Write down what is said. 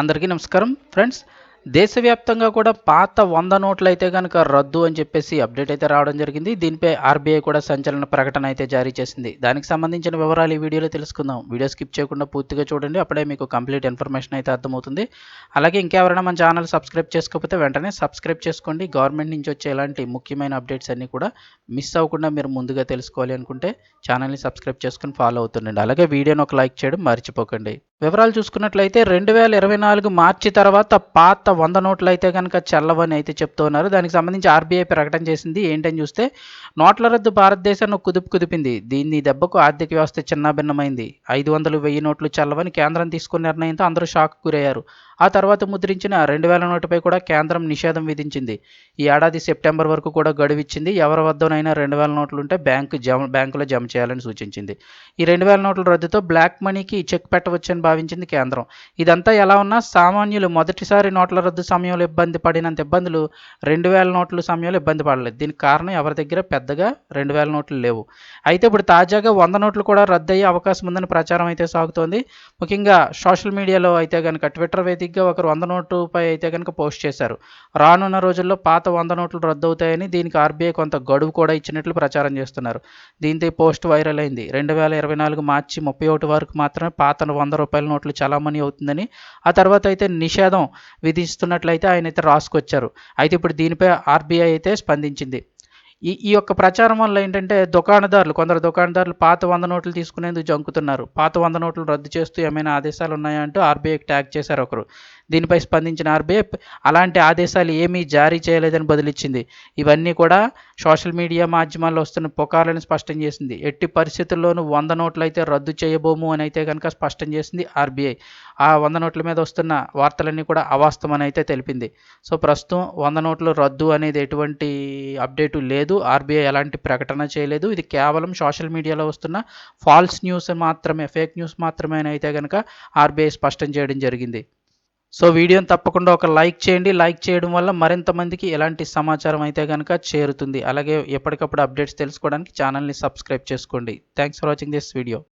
అందరికీ నమస్కారం. ఫ్రెండ్స్ దేశవ్యాప్తంగా కూడా పాత వంద నోట్లు అయితే కనుక రద్దు అని చెప్పేసి అప్డేట్ అయితే రావడం జరిగింది. దీనిపై ఆర్బీఐ కూడా సంచలన ప్రకటన అయితే జారీ చేసింది. దానికి సంబంధించిన వివరాలు ఈ వీడియోలో తెలుసుకుందాం. వీడియో స్కిప్ చేయకుండా పూర్తిగా చూడండి. అప్పుడే మీకు కంప్లీట్ ఇన్ఫర్మేషన్ అయితే అర్థమవుతుంది. అలాగే ఇంకెవరైనా మన ఛానల్ సబ్స్క్రైబ్ చేసుకోకపోతే వెంటనే సబ్స్క్రైబ్ చేసుకోండి. గవర్నమెంట్ నుంచి వచ్చే ఎలాంటి ముఖ్యమైన అప్డేట్స్ అన్నీ కూడా మిస్ అవ్వకుండా మీరు ముందుగా తెలుసుకోవాలి అనుకుంటే ఛానల్ని సబ్స్క్రైబ్ చేసుకుని ఫాలో అవుతుండండి. అలాగే వీడియోని ఒక లైక్ చేయడం మర్చిపోకండి. వివరాలు చూసుకున్నట్లయితే రెండు వేల ఇరవై నాలుగు మార్చి తర్వాత పాత వంద నోట్లు అయితే కనుక చెల్లవని అయితే చెప్తున్నారు. దానికి సంబంధించి ఆర్బీఐ ప్రకటన చేసింది. ఏంటని చూస్తే నోట్ల రద్దు భారతదేశాన్ని కుదుపు కుదిపింది. దీన్ని దెబ్బకు ఆర్థిక వ్యవస్థ చిన్నాభిన్నమైంది. ఐదు వందలు వెయ్యి నోట్లు చెల్లవని కేంద్రం తీసుకున్న నిర్ణయంతో అందరూ షాక్ గురయ్యారు. ఆ తర్వాత ముద్రించిన రెండు వేల నోటుపై కూడా కేంద్రం నిషేధం విధించింది. ఈ ఏడాది సెప్టెంబర్ వరకు కూడా గడువిచ్చింది ఎవరి వద్దనైనా రెండు వేల నోట్లు ఉంటే బ్యాంకు జమ బ్యాంకులో జమ చేయాలని సూచించింది. ఈ రెండు వేల నోట్ల రద్దుతో బ్లాక్ మనీకి చెక్ పెట్టవచ్చని భావించింది కేంద్రం. ఇదంతా ఎలా ఉన్నా సామాన్యులు మొదటిసారి నోట్ల రద్దు సమయంలో ఇబ్బంది పడినంత ఇబ్బందులు రెండు వేల నోట్ల సమయంలో ఇబ్బంది పడలేదు. దీనికి కారణం ఎవరి దగ్గర పెద్దగా రెండు వేల నోట్లు లేవు. అయితే ఇప్పుడు తాజాగా వంద నోట్లు కూడా రద్దయ్యే అవకాశం ఉందని ప్రచారం అయితే సాగుతోంది. ముఖ్యంగా సోషల్ మీడియాలో అయితే కనుక ట్విట్టర్ వేదికగా ఒకరు వంద నోటుపై అయితే కనుక పోస్ట్ చేశారు. రానున్న రోజుల్లో పాత వంద నోట్లు రద్దవుతాయని దీనికి ఆర్బీఐ కొంత గడువు కూడా ఇచ్చినట్లు ప్రచారం చేస్తున్నారు. దీంతో పోస్ట్ వైరల్ అయింది. రెండు వేల ఇరవై నాలుగు మార్చి ముప్పై ఒకటి వరకు మాత్రమే పాత వంద రూపాయల నోట్లు చలామణి అవుతుందని ఆ తర్వాత అయితే నిషేధం విధిస్తున్నట్లయితే ఆయన అయితే రాసుకొచ్చారు. అయితే ఇప్పుడు దీనిపై ఆర్బీఐ అయితే స్పందించింది. ఈ ఈ యొక్క ప్రచారం వల్ల ఏంటంటే దుకాణదారులు కొందరు దుకాణదారులు పాత వంద నోట్లు తీసుకునేందుకు జంకుతున్నారు. పాత వంద నోట్లు రద్దు చేస్తూ ఏమైనా ఆదేశాలు ఉన్నాయా అంటూ ఆర్బీఐకి ట్యాగ్ చేశారు ఒకరు. దీనిపై స్పందించిన ఆర్బీఐ అలాంటి ఆదేశాలు ఏమీ జారీ చేయలేదని బదిలిచ్చింది. ఇవన్నీ కూడా సోషల్ మీడియా మాధ్యమాల్లో వస్తున్న పుకార్లను స్పష్టం చేసింది. ఎట్టి పరిస్థితుల్లోనూ వంద నోట్లు అయితే రద్దు చేయబోము అని అయితే కనుక స్పష్టం చేసింది ఆర్బీఐ. ఆ వంద నోట్ల మీద వస్తున్న వార్తలన్నీ కూడా అవాస్తవం అని అయితే తెలిపింది. సో ప్రస్తుతం వంద నోట్లు రద్దు అనేది ఎటువంటి అప్డేటు లేదు. ఆర్బీఐ ఎలాంటి ప్రకటన చేయలేదు. ఇది కేవలం సోషల్ మీడియాలో వస్తున్న ఫాల్స్ న్యూస్ మాత్రమే ఫేక్ న్యూస్ మాత్రమే అయితే కనుక ఆర్బీఐ స్పష్టం చేయడం జరిగింది. సో వీడియోని తప్పకుండా ఒక లైక్ చేయండి. లైక్ చేయడం వల్ల మరింత మందికి ఎలాంటి సమాచారం అయితే కనుక చేరుతుంది. అలాగే ఎప్పటికప్పుడు అప్డేట్స్ తెలుసుకోవడానికి ఛానల్ని సబ్స్క్రైబ్ చేసుకోండి. Thanks for watching this video.